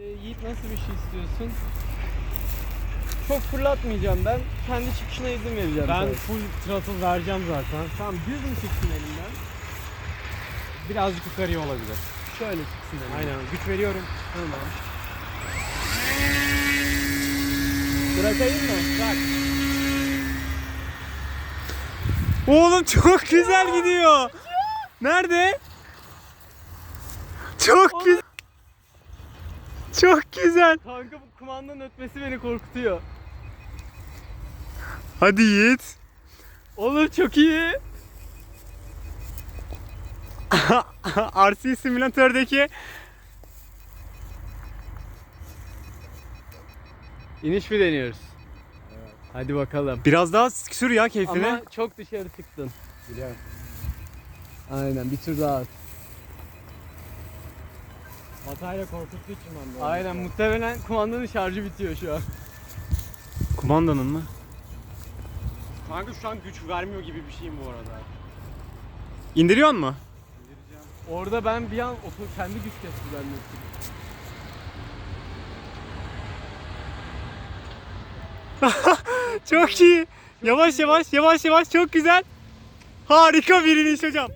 Ee, Yiğit nasıl bir şey istiyorsun? Çok fırlatmayacağım ben. Kendi çıkışına izin vereceğim. Ben sana. full throttle vereceğim zaten. Tamam düz mü çıksın elimden? Birazcık yukarıya olabilir. Şöyle çıksın elimden. Aynen güç veriyorum. Tamam. Bırakayım mı? Bırak. Oğlum çok güzel gidiyor. Nerede? Çok güzel. Çok güzel. Kanka bu kumandanın ötmesi beni korkutuyor. Hadi Yiğit. Oğlum çok iyi. RC simülatördeki İniş mi deniyoruz? Hadi bakalım. biraz daha sür ya keyfini. Ama çok dışarı çıktın. Biliyorum. Aynen bir tur daha at. Hatayla korkuttuğu için ben de. Aynen muhtemelen kumandanın şarjı bitiyor şu an. Kumandanın mı? Kanka şu an güç vermiyor gibi bir şeyim bu arada. İndiriyor mu? Orada ben bir an oto kendi güç kesti zannettim. Çok iyi. Yavaş yavaş yavaş yavaş çok güzel. Harika bir iniş hocam.